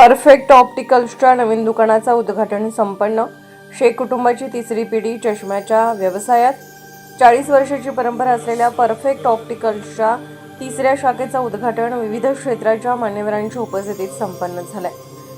Perfect ऑप्टिकल्सच्या नवीन दुकानाचं उद्घाटन संपन्न. शेख कुटुंबाची तिसरी पिढी चष्म्याच्या व्यवसायात. चाळीस वर्षाची परंपरा असलेल्या परफेक्ट ऑप्टिकल्सच्या तिसऱ्या शाखेचं उद्घाटन विविध क्षेत्राच्या मान्यवरांच्या उपस्थितीत संपन्न झालंय.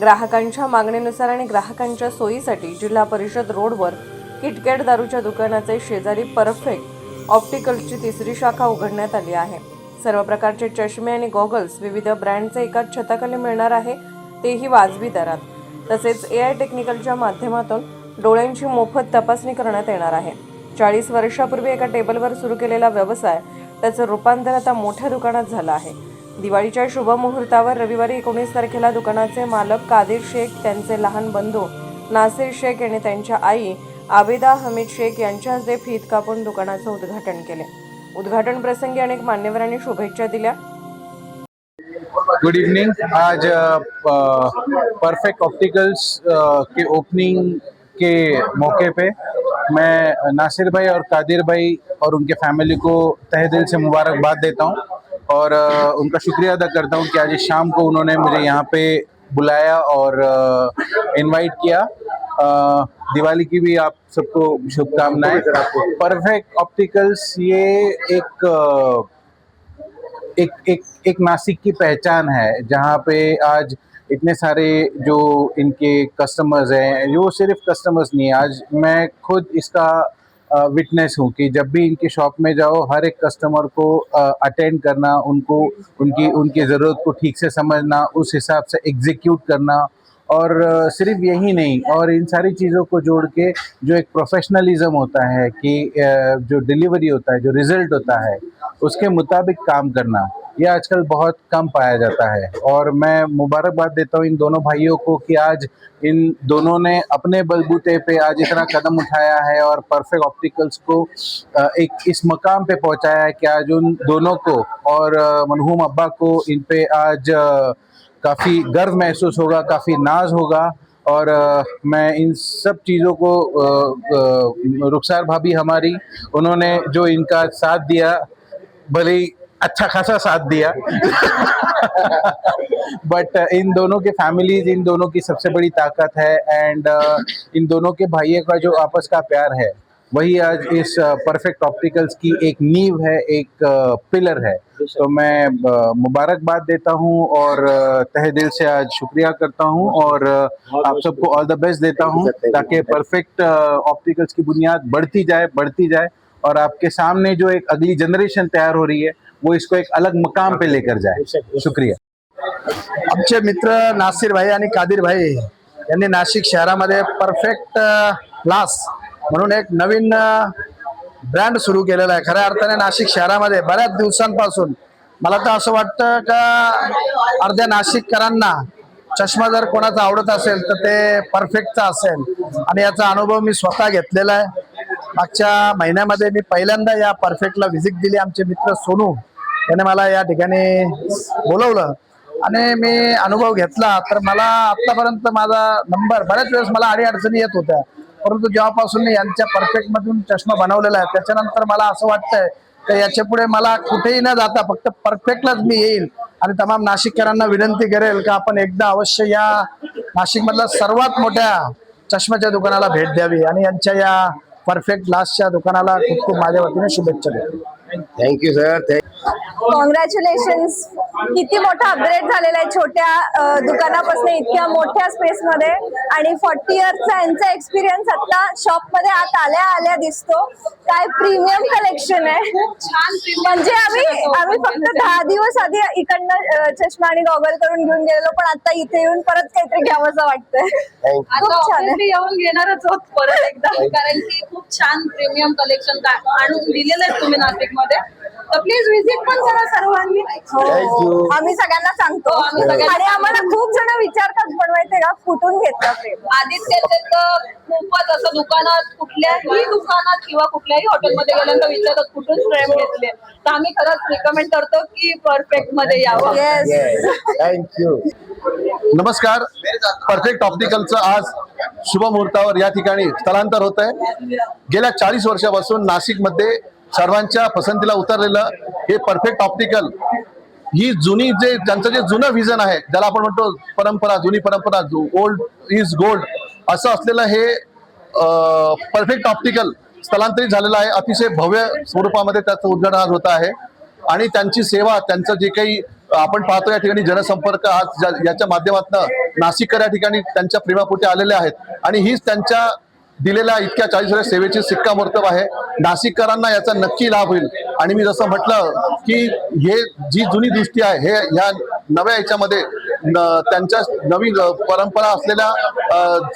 ग्राहकांच्या मागणीनुसार आणि ग्राहकांच्या सोयीसाठी जिल्हा परिषद रोडवर किटकॅट दारूच्या दुकानाचे शेजारी परफेक्ट ऑप्टिकल्सची तिसरी शाखा उघडण्यात आली आहे. सर्व प्रकारचे चष्मे आणि गॉगल्स विविध ब्रँडचे एकाच छताखाली मिळणार आहे. तेही वाजवी दरात. तसेच ए आय टेक्निकलच्या माध्यमातून डोळ्यांची मोफत तपासणी करण्यात येणार आहे. चाळीस वर्षापूर्वी एका टेबलवर सुरू केलेला व्यवसाय त्याचं रूपांतर आता मोठ्या दुकानात झालं आहे. दिवाळीच्या शुभमुहूर्तावर रविवारी एकोणीस तारखेला दुकानाचे मालक कादिर शेख त्यांचे लहान बंधू नासिर शेख आणि त्यांच्या आई आबिदा हमीद शेख यांच्या हस्ते फीत कापून दुकानाचं उद्घाटन केले. उद्घाटन प्रसंगी अनेक मान्यवरांनी शुभेच्छा दिल्या. गुड इवनिंग आज परफेक्ट ऑप्टिकल्स के ओपनिंग के मौके पे मैं नासिर भाई और कादिर भाई और उनके फैमिली को तहे दिल से मुबारकबाद देता हूँ और उनका शुक्रिया अदा करता हूँ कि आज शाम को उन्होंने मुझे यहाँ पे बुलाया और इनवाइट किया। दिवाली की भी आप सबको शुभकामनाएँ। परफेक्ट ऑप्टिकल्स ये एक एक एक एक नासिक की पहचान है, जहाँ पे आज इतने सारे जो इनके कस्टमर्स हैं जो सिर्फ़ कस्टमर्स नहीं, आज मैं खुद इसका विटनेस हूँ कि जब भी इनकी शॉप में जाओ, हर एक कस्टमर को अटेंड करना, उनको, उनकी उनकी ज़रूरत को ठीक से समझना, उस हिसाब से एग्जीक्यूट करना, और सिर्फ़ यही नहीं, और इन सारी चीज़ों को जोड़ के जो एक प्रोफेशनलिज्म होता है कि जो डिलीवरी होता है, जो रिज़ल्ट होता है उसके मुताबिक काम करना ये आजकल बहुत कम पाया जाता है। और मैं मुबारकबाद देता हूँ इन दोनों भाइयों को कि आज इन दोनों ने अपने बलबूते पे आज इतना कदम उठाया है और परफेक्ट ऑप्टिकल्स को एक इस मकाम पे पहुँचाया है कि आज उन दोनों को और मनहूम अब्बा को इन पे आज काफ़ी गर्व महसूस होगा काफ़ी नाज होगा। और अ, मैं इन सब चीज़ों को रुखसार भाभी हमारी उन्होंने जो इनका साथ दिया भले ही अच्छा खासा साथ दिया। बट इन दोनों के फैमिलीज़ इन दोनों की सबसे बड़ी ताकत है एंड इन दोनों के भाइयों का जो आपस का प्यार है वही आज इस परफेक्ट ऑप्टिकल्स की एक नींव है एक पिलर है। तो मैं मुबारकबाद देता हूँ और तहे दिल से आज शुक्रिया करता हूँ और आप सबको ऑल द बेस्ट देता हूँ ताकि परफेक्ट ऑप्टिकल्स की बुनियाद बढ़ती जाए बढ़ती जाए। और आपके सामने जो एक अगली जनरेशन तैयार हो रही है वो इसको एक अलग मकाम पे लेकर जाए। शुक्रिया। आमचे मित्र नासिर भाई आणि कादिर भाई यांनी नाशिक शहरामध्ये परफेक्ट क्लास म्हणून एक नवीन ब्रँड सुरू केलेला आहे. खऱ्या अर्थाने नाशिक शहरामध्ये बऱ्याच दिवसांपासून मला तर असं वाटतं का अर्ध्या नाशिककरांना चष्मा जर कोणाचा आवडत असेल तर ते परफेक्टचा असेल. आणि याचा अनुभव मी स्वतः घेतलेला आहे. मागच्या महिन्यामध्ये मी पहिल्यांदा या परफेक्टला व्हिजिट दिली आमचे मित्र सोनू. त्याने मला या ठिकाणी बोलवलं. आणि मी अनुभव घेतला. तर मला आतापर्यंत माझा नंबर बऱ्याच वेळेस मला अडी अडचणी येत होत्या. परंतु जेव्हापासून मी यांच्या परफेक्ट मधून चष्मा बनवलेला आहे त्याच्यानंतर मला असं वाटतंय तर याच्यापुढे मला कुठेही न जाता फक्त परफेक्टलाच मी येईल. आणि तमाम नाशिककरांना विनंती करेल का आपण एकदा अवश्य या नाशिकमधल्या सर्वात मोठ्या चष्म्याच्या दुकानाला भेट द्यावी. आणि यांच्या या परफेक्ट लास्टच्या दुकानाला खूप खूप माझ्या वतीने शुभेच्छा देतो. थँक्यू सर कॉंग्रॅच्युलेशन किती मोठा अपग्रेड झालेला आहे छोट्या दुकानापासून इतक्या मोठ्या स्पेस मध्ये. आणि फॉर्टी इयर्सचा यांचा एक्सपिरियन्स आता शॉपमध्ये आत आल्या आल्या दिसतो. काय प्रीमियम कलेक्शन आहे. छान म्हणजे आम्ही आम्ही फक्त दहा दिवस आधी इकडनं चष्मा आणि गॉगल करून घेऊन गेलेलो पण आता इथे येऊन परत काहीतरी घ्यावंसं वाटतंय. खूप आता छान येऊन घेणारच आहोत परत एकदा कारण की खूप छान प्रीमियम कलेक्शन आणून दिलेलं आहे तुम्ही नाशिकमध्ये तर प्लीज व्हिजिट पण करा सर्वांनी. हो. आम्ही सगळ्यांना सांगतो. आम्ही सगळ्यांना आणि आम्हाला खूप जण विचारतात पण माहितीये का कुठून घेतला प्रेम? आदित्यचे तर खूपच असं दुकानात कुठल्याही दुकानात किंवा कुठल्याही हॉटेलमध्ये गेल्यानंतर विचारतात कुठून फ्रेम घेतले? तर आम्ही खरंच रिकमेंड करतो की परफेक्टमध्ये यावं. येस थँक्यू नमस्कार. परफेक्ट ऑप्टिकलचं आज शुभ मुहूर्तावर या ठिकाणी स्थलांतर होत आहे गेल्या चाळीस वर्षापासून नाशिकमध्ये सर्वांच्या पसंतीला उतरलेलं हे परफेक्ट ऑप्टिकल ही जुनी जे त्यांचं जे जुनं व्हिजन आहे ज्याला आपण म्हणतो परंपरा जुनी परंपरा ओल्ड इज गोल्ड असं असलेलं हे परफेक्ट ऑप्टिकल स्थलांतरित झालेलं आहे. अतिशय भव्य स्वरूपामध्ये त्याचं उद्घाटन आज होत आहे. आणि त्यांची सेवा त्यांचं जे काही आपण पाहतो या ठिकाणी जनसंपर्क आज ज्या- याच्या माध्यमातून नाशिककर या ठिकाणी त्यांच्या प्रेमापोटी आलेले आहेत. आणि हीच त्यांच्या दिलेल्या इतक्या चाळीस वर्ष सेवेची शिक्कामोर्तब आहे. नाशिककरांना याचा नक्की लाभ होईल. आणि मी जसं म्हटलं की हे जी जुनी दृष्टी आहे हे ह्या नव्या याच्यामध्ये न- त्यांच्या नवीन परंपरा असलेल्या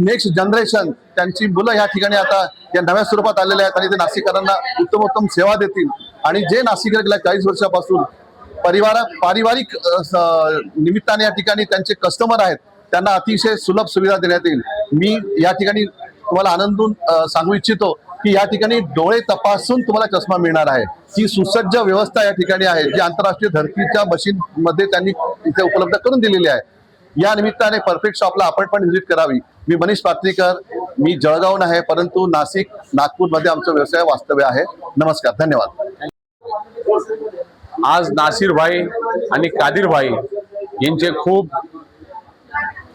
नेक्स्ट जनरेशन त्यांची मुलं ह्या ठिकाणी आता या नव्या स्वरूपात आलेल्या आहेत आणि ते नाशिककरांना उत्तम उत्तम सेवा देतील. आणि जे नाशिक गेल्या चाळीस वर्षापासून परिवारा पारिवारिक स- निमित्ताने या ठिकाणी त्यांचे कस्टमर आहेत त्यांना अतिशय सुलभ सुविधा देण्यात येईल. मी या ठिकाणी तुम्हाला आनंदून सांगू इच्छितो की या ठिकाणी डोळे तपासून तुम्हाला चष्मा मिळणार आहे. ही सुसज्ज व्यवस्था या ठिकाणी आहे जी आंतरराष्ट्रीय धर्तीच्या मशीन मध्ये त्यांनी इथे उपलब्ध करून दिलेली आहे. या निमित्ताने परफेक्ट शॉपला आपण पण व्हिजिट करावी. मी मनीष पात्रीकर मी जळगावून आहे परंतु नाशिक नागपूरमध्ये आमचा व्यवसाय वास्तव्य आहे. नमस्कार धन्यवाद. आज नासिर भाई आणि कादिर भाई यांचे खूप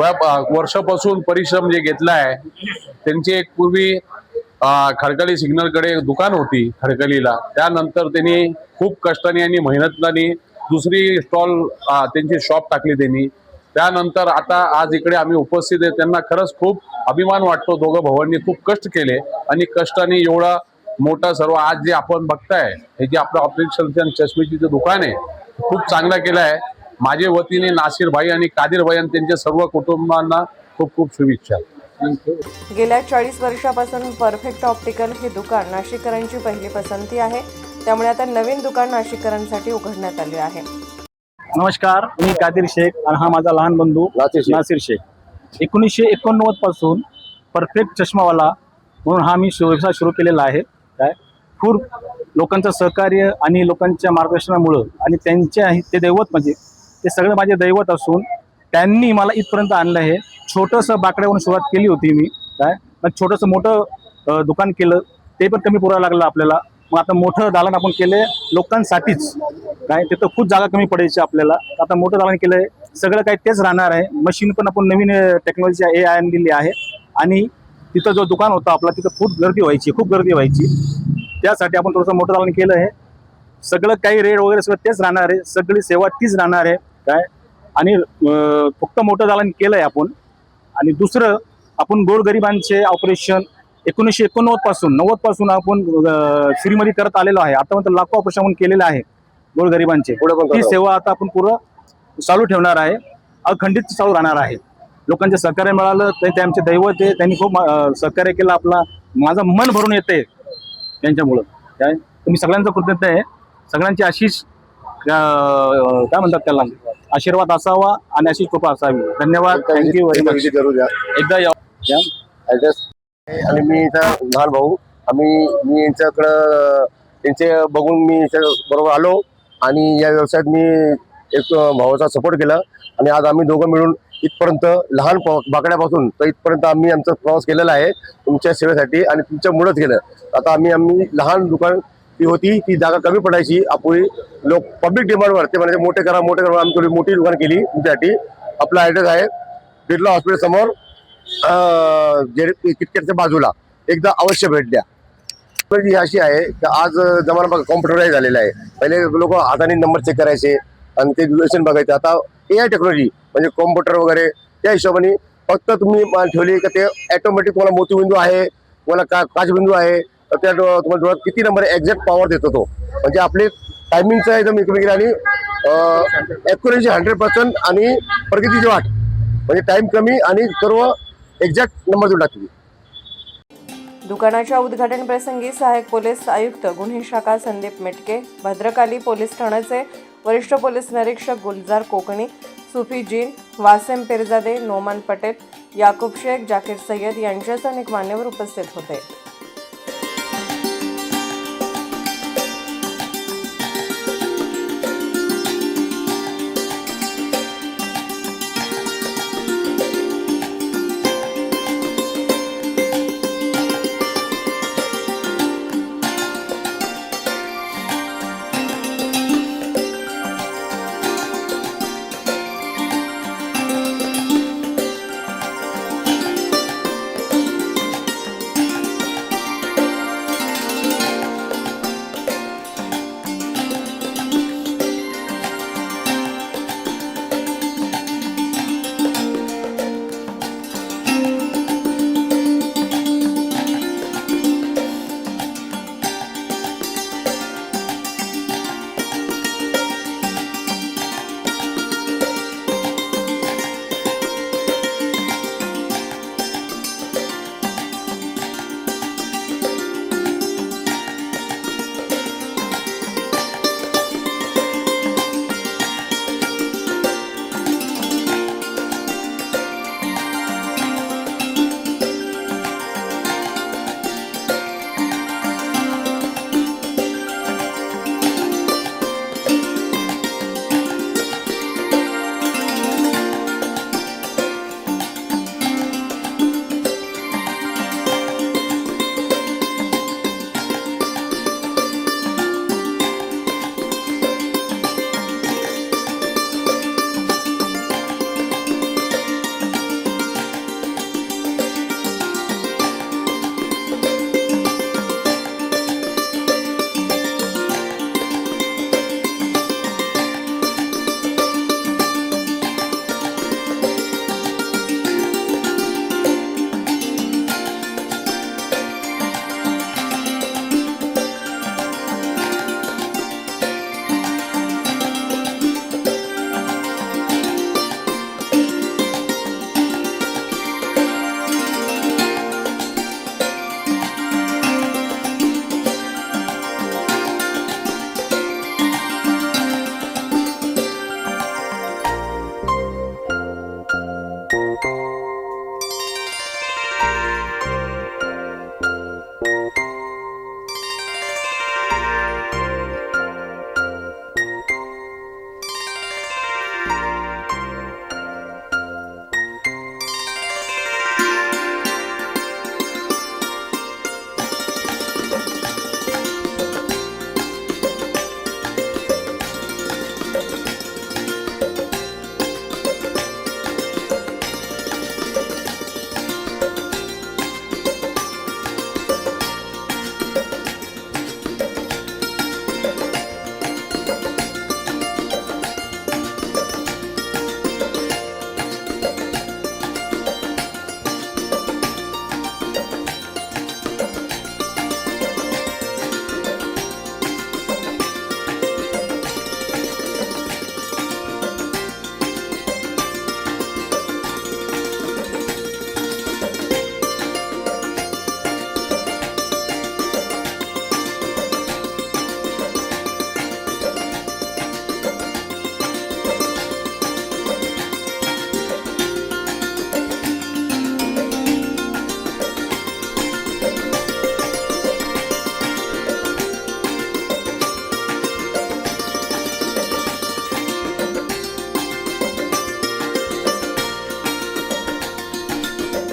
वर्षापासून परिश्रम जे घेतला आहे त्यांची एक पूर्वी खडकली सिग्नलकडे दुकान होती खडकलीला. त्यानंतर त्यांनी खूप कष्टाने आणि मेहनतने दुसरी स्टॉल त्यांची शॉप टाकली त्यांनी. त्यानंतर आता आज इकडे आम्ही उपस्थित आहे. त्यांना खरंच खूप अभिमान वाटतो. दोघं भावांनी खूप कष्ट केले आणि कष्टाने एवढा मोठा सर्व आज जे आपण बघताय हे जे आपलं ऑपरेशन चष्मेची जे दुकान आहे खूप चांगलं केलं आहे. माझे वतीने नासिर भाई आणि कादीर भाई आणि त्यांच्या सर्व कुटुंबांना खूप खूप शुभेच्छा. गेल्या चाळीस वर्षापासून परफेक्ट ऑप्टिकल हे दुकान नाशिककरांची पहिली पसंती आहे. त्यामुळे आता नवीन दुकान नाशिककरांसाठी उघडण्यात आले आहे. नमस्कार मी कादिर शेख आणि हा माझा लहान बंधू नासिर शेख. नासिर शेख. एकोणीसशे एकोणनव्वदपासून परफेक्ट चष्मावाला म्हणून हा मी व्यवसाय सुरू केलेला आहे. काय? खूप लोकांचं सहकार्य आणि लोकांच्या मार्गदर्शनामुळं आणि त्यांचे आहे ते दैवत म्हणजे ते सगळं माझे दैवत असून त्यांनी मला इथपर्यंत आणलं आहे छोटंसं बाकड्यावरून सुरुवात केली होती मी. काय? मग छोटंसं मोठं दुकान केलं. ते पण कमी पुरायला लागलं आपल्याला. मग आता मोठं दालन आपण केले लोकांसाठीच. काय? तिथं खूप जागा कमी पडायची आपल्याला. आता मोठं दालन केलंय सगळं काही तेच राहणार आहे. मशीन पण आपण नवीन टेक्नॉलॉजी ए आय दिली आहे. आणि तिथं जो दुकान होता आपला तिथं खूप गर्दी व्हायची खूप गर्दी व्हायची. त्यासाठी आपण थोडंसं मोठं दालन केलं आहे. सगळं काही रेट वगैरे सगळं तेच राहणार आहे. सगळी सेवा तीच राहणार आहे. काय? आणि फक्त मोठं दालन केलंय आपण. आणि दुसरं आपण गोरगरिबांचे ऑपरेशन एकोणीसशे एकोणनव्वदपासून नव्वदपासून आपण अं, फ्रीमध्ये करत आलेलो आहे. आतापर्यंत लाखो ऑपरेशन आपण केलेलं आहे गोरगरिबांचे. करा. सेवा आता आपण पुरं चालू ठेवणार आहे. अखंडित चालू राहणार आहे. लोकांचे सहकार्य मिळालं ते ते आमचे दैवत आहे. त्यांनी खूप सहकार्य केलं. आपला माझं मन भरून येते त्यांच्यामुळं. काय? तुम्ही सगळ्यांचं कृतज्ञता आहे. सगळ्यांची आशिष काय म्हणतात त्याला? आशीर्वाद असावा आणि अशीच कृपा असावी. धन्यवाद. थँक्यू व्हेरी मच करू द्या. एकदा या. ऍड्रेस आणि मी इथं लहान भाऊ. आम्ही मी यांच्याकडं त्यांचे बघून मी बरोबर आलो आणि या व्यवसायात मी एक भावाचा सपोर्ट केला. आणि आज आम्ही दोघं मिळून इथपर्यंत लहान बाकड्यापासून तर इथपर्यंत आम्ही आमचा प्रवास केलेला आहे तुमच्या सेवेसाठी आणि तुमच्यामुळंच केलं. आता आम्ही आम्ही लहान दुकान ती होती ती जागा कमी पडायची. आपली लोक पब्लिक डिमांडवर ते म्हणजे मोठे करा मोठे करा. आम्ही थोडी मोठी दुकान केली तुमच्यासाठी. आपला ॲड्रेस आहे बिर्ला हॉस्पिटल समोर जे किटकेटच्या बाजूला. एकदा अवश्य भेट द्या. ही अशी आहे की आज जमाना बघा कॉम्प्युटराईज झालेला आहे. पहिले लोक हाताने नंबर चेक करायचे आणि ते ड्युरेशन बघायचे. आता ए आय टेक्नॉलॉजी म्हणजे कॉम्प्युटर वगैरे त्या हिशोबाने फक्त तुम्ही ठेवले ठेवली का ते ऑटोमॅटिक तुम्हाला मोतीबिंदू आहे तुम्हाला का काचबिंदू आहे. तर त्या डो- तुम्हाला डोळ्यात किती नंबर एक्झॅक्ट पॉवर देतो तो? म्हणजे आपले टायमिंगचं एकदम इकडे आणि ॲक्युरेसी हंड्रेड पर्सेंट आणि प्रगतीची वाट. म्हणजे टाइम कमी आणि सर्व एक्झॅक्ट नंबर देऊन टाकली. दुकानाच्या उद्घाटन प्रसंगी सहाय्यक पोलीस आयुक्त गुन्हे शाखा संदीप मेटके भद्रकाली पोलीस ठाण्याचे वरिष्ठ पोलीस निरीक्षक गुलजार कोकणी सुफी जीन वासेम पिरजादे नोमान पटेल याकूब शेख जाकीर सय्यद यांच्यासह अनेक मान्यवर उपस्थित होते.